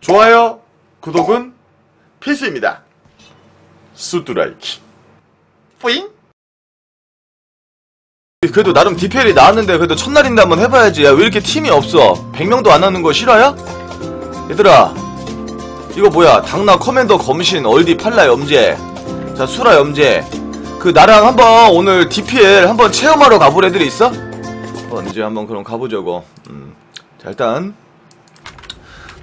좋아요, 구독은 필수입니다. 수두라이키. 뿌잉? 그래도 나름 DPL이 나왔는데 그래도 첫날인데 한번 해봐야지. 야, 왜 이렇게 팀이 없어? 100명도 안 하는 거 실화야? 얘들아, 이거 뭐야? 당나 커맨더 검신 얼디 팔라 염제. 자, 수라 염제. 그 나랑 한번 오늘 DPL 한번 체험하러 가볼 애들이 있어? 언제 한번 그럼 가보자고. 음. 자, 일단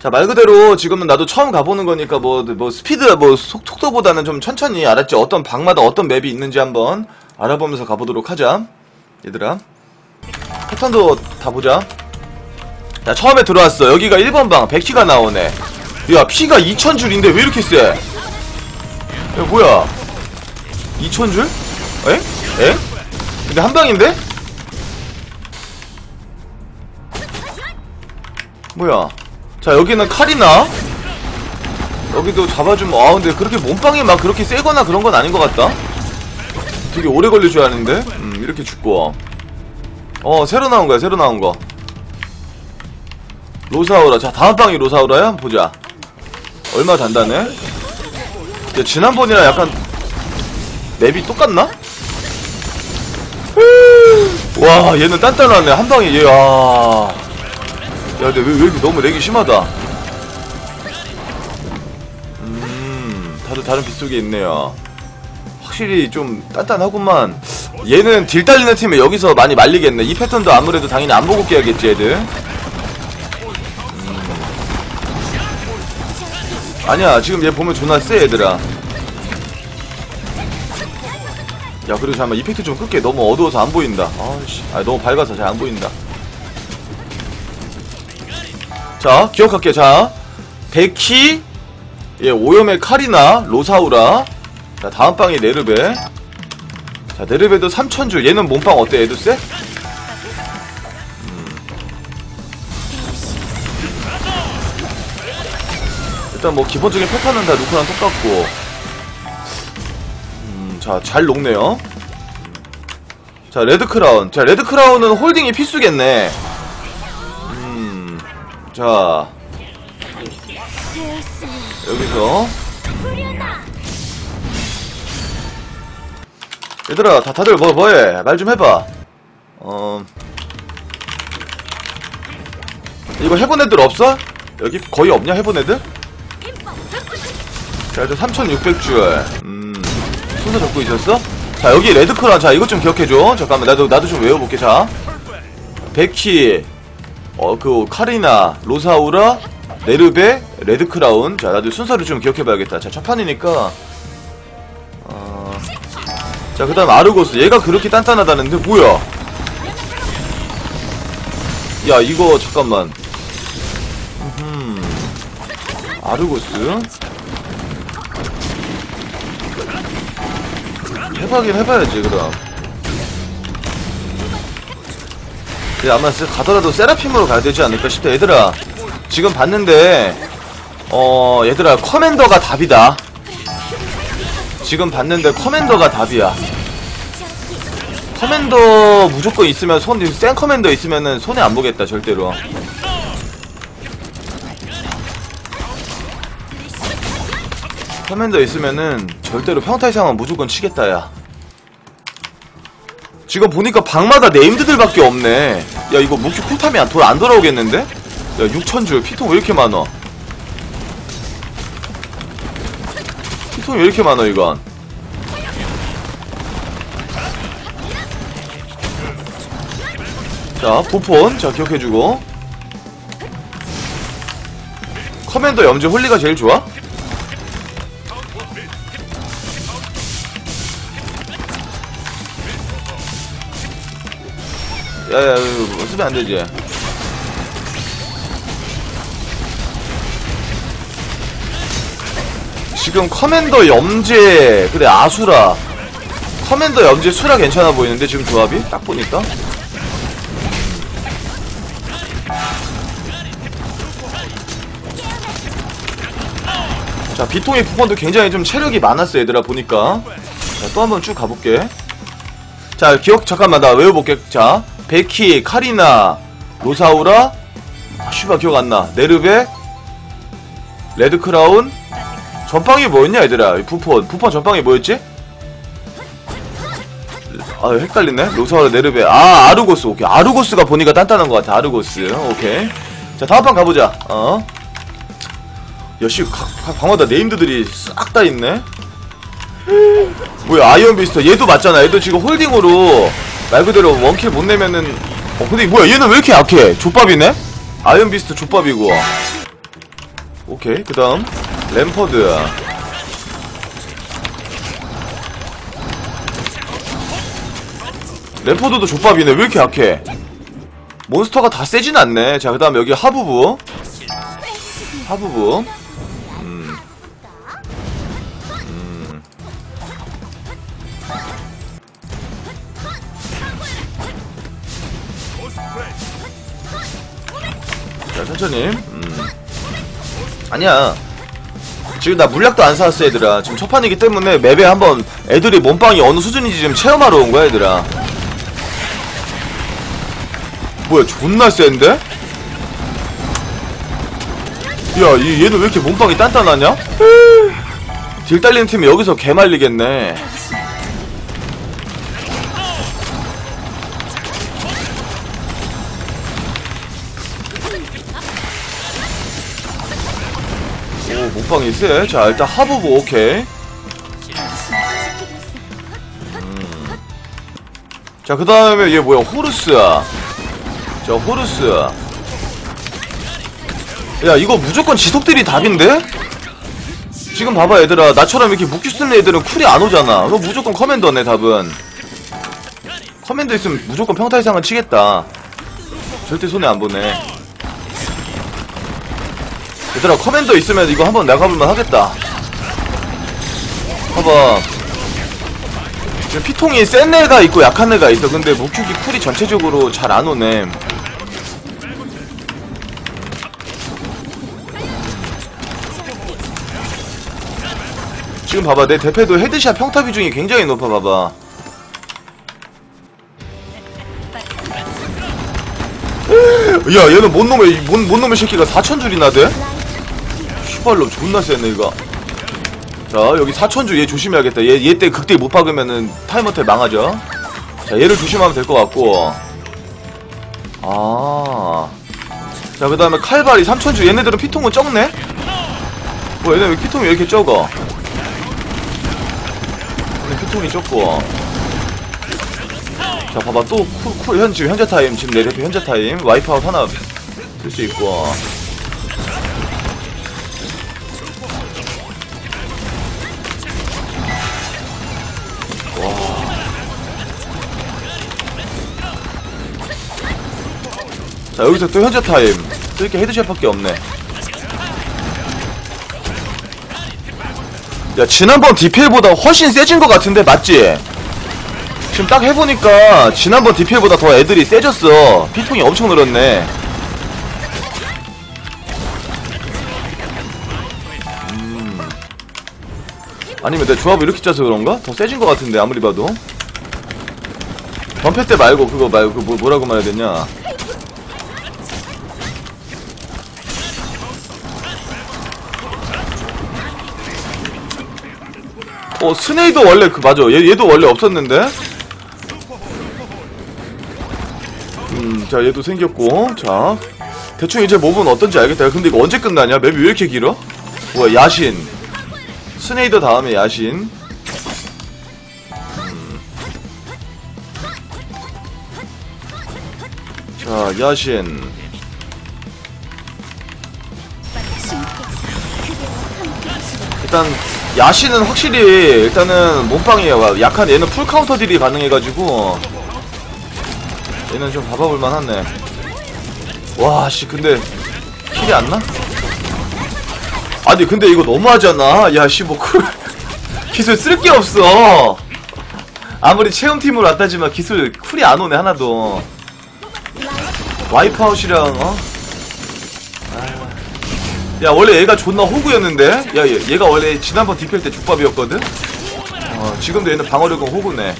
자, 말 그대로 지금은 나도 처음 가보는 거니까 뭐, 뭐, 스피드, 뭐, 속, 속도보다는 좀 천천히 알았지? 어떤 방마다 어떤 맵이 있는지 한번 알아보면서 가보도록 하자. 얘들아. 패턴도 다 보자. 자, 처음에 들어왔어. 여기가 1번 방. 100키가 나오네. 야, 피가 2000줄인데 왜 이렇게 세? 야, 뭐야. 2000줄? 에? 에? 근데 한 방인데? 뭐야. 자 여기는 칼이나? 여기도 잡아주면 아 근데 그렇게 몸빵이 막 그렇게 세거나 그런 건 아닌 것 같다? 되게 오래 줄 아는데? 음 이렇게 죽고 어 새로 나온 거야 새로 나온 거. 로사우라. 자 다음 방이 로사우라야? 보자. 얼마 단단해? 야 지난번이랑 약간 맵이 똑같나? 와 얘는 단단하네. 한 방에 얘 아. 야, 근데 왜, 왜 이렇게 너무 렉이 심하다. 음, 다들 다른 빗속에 있네요. 확실히 좀 단단하구만. 얘는 딜 달리는 팀에 여기서 많이 말리겠네. 이 패턴도 아무래도 당연히 안 보고 깨야겠지, 얘들. 음. 아니야, 지금 얘 보면 존나 세, 얘들아. 야, 그리고 잠깐만, 이펙트 좀 끌게. 너무 어두워서 안 보인다. 아씨, 아, 너무 밝아서 잘 안 보인다. 자, 기억할게요. 자, 베키, 예, 오염의 카리나, 로사우라. 자, 다음 방이 네르베. 자, 네르베도 3000줄. 얘는 몸빵 어때? 얘도 세? 음. 일단 뭐 기본적인 패턴은 다 누구랑 똑같고. 음, 자, 잘 녹네요. 자, 레드크라운. 자, 레드크라운은 홀딩이 필수겠네. 자 여기서. 얘들아 다 다들 뭐 뭐해? 말 좀 해봐. 어. 이거 해본 애들 없어? 여기 거의 없냐 해본 애들? 자 일단 3600줄. 음 순서 적고 있었어? 자 여기 레드크라 자 이것 좀 기억해줘. 잠깐만 나도 나도 좀 외워볼게. 자 베키 어, 그, 카리나, 로사우라, 네르베, 레드크라운. 자, 나도 순서를 좀 기억해봐야겠다. 자, 첫 판이니까. 어... 자, 그 다음 아르고스. 얘가 그렇게 단단하다는데, 뭐야? 야, 이거, 잠깐만. 음, 아르고스. 해봐긴 해봐야지, 그럼. 아마 가더라도 세라핌으로 가야 되지 않을까 싶다 얘들아. 지금 봤는데 어 얘들아 커맨더가 답이다. 지금 봤는데 커맨더가 답이야. 커맨더 무조건 있으면 손, 센 커맨더 있으면은 손에 안 보겠다 절대로. 커맨더 있으면은 절대로 평타 이상은 무조건 치겠다 야 지금 보니까 방마다 네임드들밖에 없네. 야 이거 무기 쿨타임이 돌안 돌아오겠는데? 야 6천줄. 피통 왜 이렇게 많아? 피통이 왜 이렇게 많아 이건? 자 부폰. 자 기억해주고. 커맨더 염지 홀리가 제일 좋아? 야야 쓰면 안 되지. 지금 커맨더 염제 그래 아수라. 커맨더 염제 수라 괜찮아 보이는데 지금 조합이? 딱 보니까? 자 비통의 부펀도 굉장히 좀 체력이 많았어 얘들아 보니까. 자 또 한번 쭉 가볼게. 자 기억 잠깐만 나 외워볼게. 자 베키, 카리나, 로사우라, 아, 슈바 기억 안 나. 네르베, 레드 크라운? 전방이 뭐였냐 얘들아? 이 부폰 부폰 전방이 뭐였지? 아 헷갈리네. 로사르 네르베. 아 아르고스. 오케이. 아르고스가 보니까 단단한 것 같아 아르고스. 오케이. 자 다음 판 가보자. 어? 역시 각, 각 방마다 네임드들이 싹 다 있네. 뭐야 아이언 비스터. 얘도 맞잖아. 얘도 지금 홀딩으로 말 그대로 원킬 못 내면은 어 근데 뭐야 얘는 왜 이렇게 약해? 족밥이네? 아이언 비스트 족밥이고. 오케이 그 다음. 램퍼드. 램퍼드도 족밥이네. 왜 이렇게 약해? 몬스터가 다 세진 않네. 자그 다음 여기 하부부. 하부부 천천히 음. 아니야 지금 나 물약도 안 사왔어 얘들아 지금 첫 판이기 때문에 맵에 한번 애들이 몸빵이 어느 수준인지 좀 체험하러 온 거야 얘들아 뭐야 존나 센데? 야 이, 얘는 왜 이렇게 몸빵이 단단하냐? 딜 딸리는 팀이 여기서 개말리겠네 오 몸빵이 세. 자 일단 하부부 오케이. 음. 자 그 다음에 얘 뭐야 호르스야. 자 호르스. 야 이거 무조건 지속들이 답인데? 지금 봐봐 얘들아 나처럼 이렇게 묵기 쓰는 애들은 쿨이 안 오잖아. 그거 무조건 커맨더네 답은. 커맨더 있으면 무조건 평타 이상은 치겠다. 절대 손해 안 보네. 얘들아 커맨더 있으면 이거 한번 나가볼만 하겠다. 봐봐. 피통이 센 애가 있고 약한 애가 있어. 근데 목축이 쿨이 전체적으로 잘 안 오네. 지금 봐봐 내 대패도 헤드샷 평타 비중이 굉장히 높아 봐봐. 야 얘는 뭔 놈의 뭔, 뭔 놈의 새끼가 4천줄이나 돼? 슈발로 존나 세네 이거. 자 여기 4천줄 얘 조심해야겠다. 얘 얘 때 극딜 못 박으면은 타이머텔 망하죠? 자 얘를 조심하면 될 것 같고. 아자 그 다음에 칼발이 3천줄 얘네들은 피통은 적네? 뭐 얘네 왜 피통이 왜 이렇게 적어? 얘네 피통이 적고. 자 봐봐. 또 쿨, 쿨 현, 지금 현재 타임. 지금 내 대표 현재 타임. 와이프아웃 하나 쓸 수 있고 자 여기서 또 현재 타임 또 이렇게 헤드샷밖에 없네 야 지난번 DPL보다 훨씬 세진 것 같은데 맞지? 지금 딱 해보니까 지난번 DPL보다 더 애들이 세졌어 피통이 엄청 늘었네 음. 아니면 내 조합을 이렇게 짜서 그런가? 더 세진 것 같은데 아무리 봐도 번패 때 말고 그거 말고 그 뭐, 뭐라고 말해야 되냐 어 스네이도 원래 그 맞아. 얘, 얘도 원래 없었는데? 음자 얘도 생겼고 자. 대충 이제 몹은 어떤지 알겠다. 근데 이거 언제 끝나냐? 맵이 왜 이렇게 길어? 뭐야 야신. 스네이더 다음에 야신. 음. 자 야신. 일단 야시는 확실히 일단은 몸빵이에요. 약한 얘는 풀 카운터 딜이 가능해가지고. 얘는 좀 봐봐볼 만 하네. 와씨 근데 킬이 안 나? 아니 근데 이거 너무하잖아. 야씨 뭐 쿨, 기술 쓸 게 없어. 아무리 체험팀으로 왔다지만 기술 쿨이 안 오네 하나도. 와이프아웃이랑 어? 야 원래 얘가 존나 호구였는데? 야 얘, 얘가 원래 지난번 디펠 때 족밥이었거든? 어 지금도 얘는 방어력은 호구네.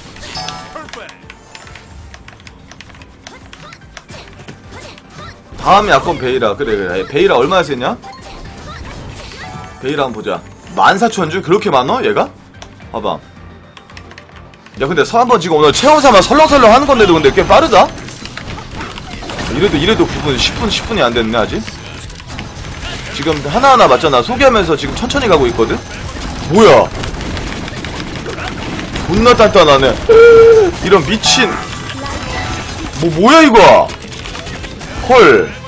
다음에 아건 베이라. 그래 그래. 베이라 얼마나 세냐? 베일 한번 보자. 14,000줄? 그렇게 많어 얘가? 봐봐. 야 근데 서한번 지금 오늘 체온사만 설렁설렁 하는 건데도 근데 꽤 빠르다? 이래도 이래도 9분 10분 10분이 안 됐네 아직 지금 하나하나 맞잖아 소개하면서 지금 천천히 가고 있거든? 뭐야 존나 단단하네 이런 미친 뭐 뭐야 이거 헐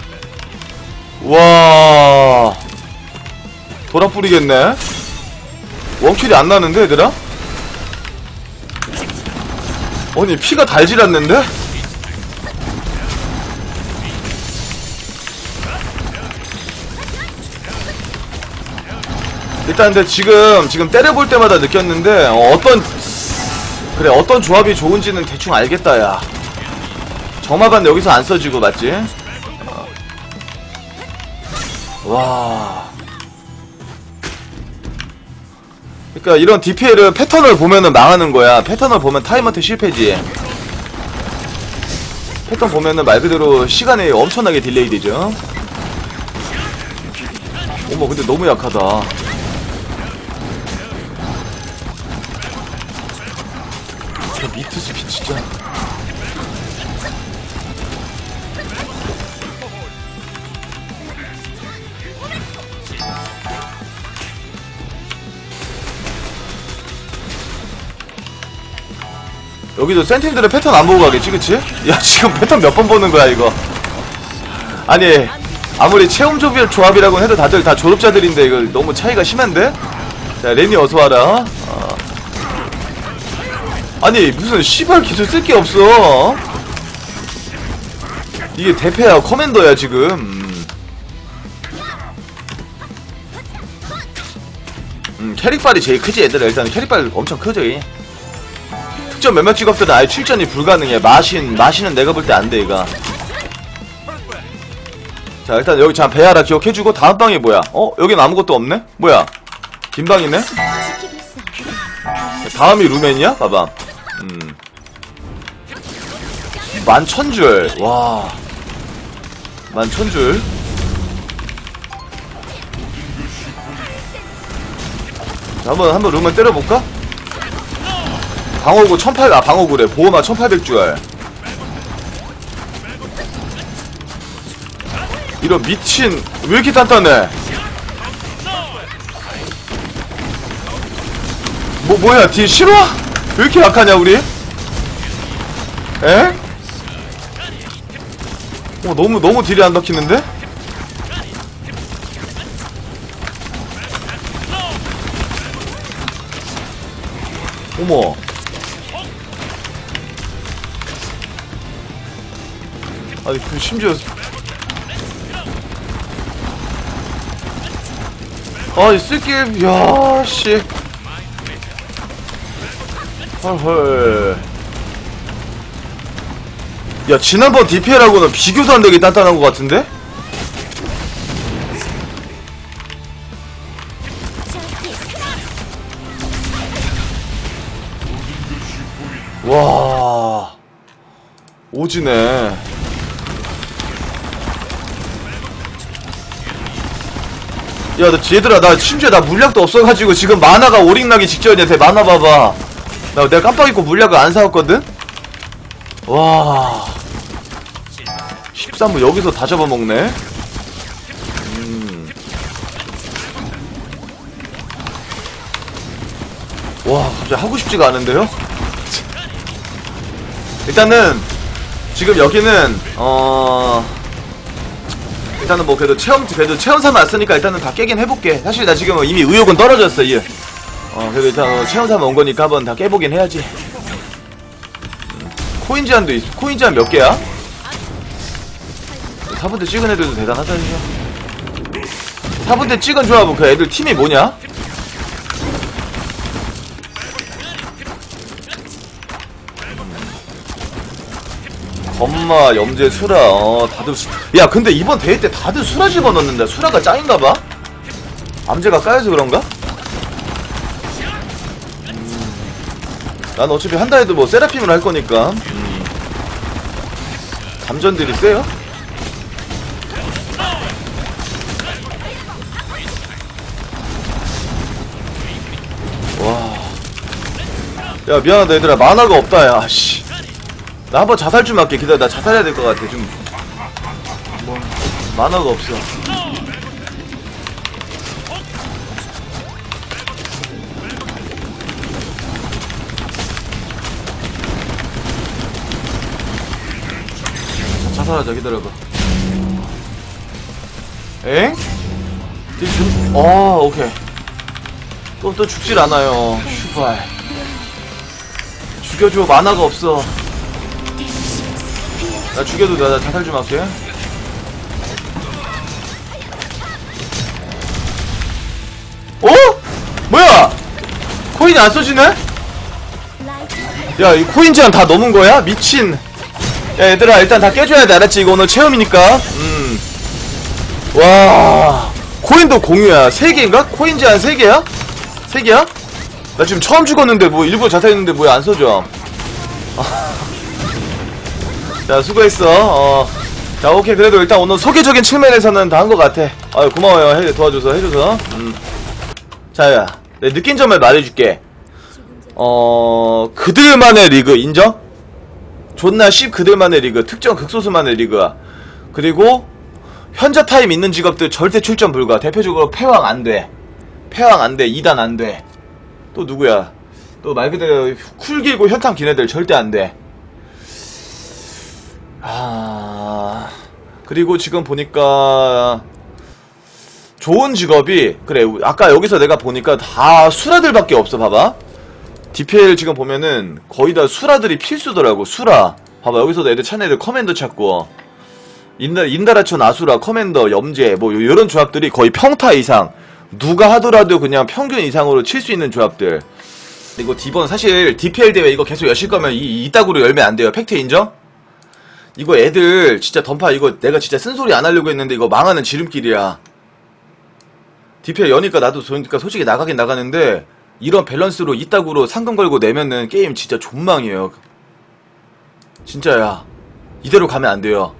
와. 돌아 뿌리겠네. 원킬이 안 나는데, 얘들아? 아니, 피가 달질 않는데? 일단 근데 지금, 지금 때려볼 때마다 느꼈는데, 어, 떤 그래, 어떤 조합이 좋은지는 대충 알겠다, 야. 점화반 여기서 안 써지고, 맞지? 와. 그러니까 이런 DPL은 패턴을 보면은 망하는 거야. 패턴을 보면 타임어택 실패지. 패턴 보면은 말 그대로 시간이 엄청나게 딜레이 되죠. 어머, 근데 너무 약하다. 진짜. 여기도 센팀들은 패턴 안 보고 가겠지, 그치? 야, 지금 패턴 몇 번 보는 거야, 이거. 아니, 아무리 체험 조합- 조합이라고 해도 다들 다 졸업자들인데, 이거 너무 차이가 심한데? 자, 레니 어서와라. 어. 아니, 무슨 씨발 기술 쓸 게 없어. 이게 대패야, 커맨더야, 지금. 음. 음, 캐릭발이 제일 크지, 얘들아. 일단 캐릭발 엄청 크죠, 이. 특전 몇몇 직업들은 아예 출전이 불가능해. 마신, 마신은 내가 볼 때 안 돼, 이거. 자, 일단 여기 자, 배하라 기억해주고, 다음 방이 뭐야? 어? 여긴 아무것도 없네? 뭐야? 긴 방이네? 다음이 루멘이야? 봐봐. 음. 만 천줄. 와. 만 천줄. 자, 한번, 한번 루멘 때려볼까? 방어구 1800, 아, 방어구래. 보호막 1800줄. 이런 미친, 왜 이렇게 단단해? 뭐, 뭐야, 딜 싫어? 왜 이렇게 약하냐, 우리? 에? 어, 너무, 너무 딜이 안 박히는데? 어머. 아니 그 심지어 아이 쓸게 야씨 헐헐 야 지난번 DPL하고는 비교도 안 되게 단단한 것 같은데? 와 오지네 야, 나 얘들아, 나 심지어 나 물약도 없어가지고 지금 만화가 오링 나기 직전이야. 대 만화 봐봐. 나 내가 깜빡 잊고 물약을 안 사왔거든? 와. 13부 여기서 다 잡아먹네? 음. 와, 갑자기 하고 싶지가 않은데요? 일단은, 지금 여기는, 어, 일단은 뭐 그래도 체험 그래도 체험사만 왔으니까 일단은 다 깨긴 해볼게. 사실 나 지금 이미 의욕은 떨어졌어 이. 어 그래도 일단 어, 체험사만 온 거니까 한번 다 깨보긴 해야지. 음, 코인 제한도 있. 코인 제한 몇 개야? 4분대 찍은 애들도 대단하다 진짜. 4분대 찍은 조합은 그 애들 팀이 뭐냐? 검마, 염제, 수라, 어, 다들 수... 야, 근데 이번 대회 때 다들 수라 집어넣는다. 수라가 짱인가봐? 암제가 까여서 그런가? 난 어차피 한다 해도 뭐 세라핌을 할 거니까 음. 감전들이 세요? 와. 야 미안하다 얘들아 만화가 없다 야 씨. 나 한번 자살 좀 할게 기다려 나 자살해야 될 것 같아 좀 만화가 없어 자, 자살하자 기다려봐. 엥? 지금 어 오케이. 또 또 죽질 않아요. 슈발. 죽여줘. 만화가 없어. 나 죽여도 나, 나 자살 좀 할게. 어? 뭐야? 코인이 안 써지네? 야이 코인 제한 다 넘은 거야? 미친 야 얘들아 일단 다 깨줘야 돼. 알았지? 이거 오늘 체험이니까. 음와. 코인도 공유야. 3개인가? 코인 제한 3개야? 3개야? 나 지금 처음 죽었는데 뭐 일부러 자살했는데 왜안 써져. 자 수고했어. 어. 자 오케이. 그래도 일단 오늘 소개적인 측면에서는 다 한 것 같아. 아유 고마워요. 해, 도와줘서 해줘서. 음. 자야. 내 느낀 점을 말해줄게. 어 그들만의 리그 인정? 존나 씹 그들만의 리그 특정 극소수만의 리그야 그리고 현자 타임 있는 직업들 절대 출전 불가. 대표적으로 패왕 안돼. 패왕 안돼. 2단 안돼. 또 누구야? 또 말 그대로 쿨 길고 긴 애들 절대 안돼. 아 그리고 지금 보니까 좋은 직업이 그래 아까 여기서 내가 보니까 다 수라들밖에 없어 봐봐 DPL 지금 보면은 거의 다 수라들이 필수더라고 수라. 봐봐 여기서도 애들 찾는 애들 커맨더 찾고. 인다, 인다라촌 아수라 커맨더 염제 뭐 요런 조합들이 거의 평타 이상. 누가 하더라도 그냥 평균 이상으로 칠 수 있는 조합들. 그리고 디번 사실 DPL 대회 이거 계속 여실 거면 이, 이따구로 열면 안 돼요. 팩트 인정? 이거 애들 진짜 던파 이거 내가 진짜 쓴소리 안 하려고 했는데 이거 망하는 지름길이야. DPL 여니까 나도 그러니까 솔직히 나가긴 나가는데 이런 밸런스로 이따구로 상금 걸고 내면은 게임 진짜 존망이에요. 진짜야. 이대로 가면 안 돼요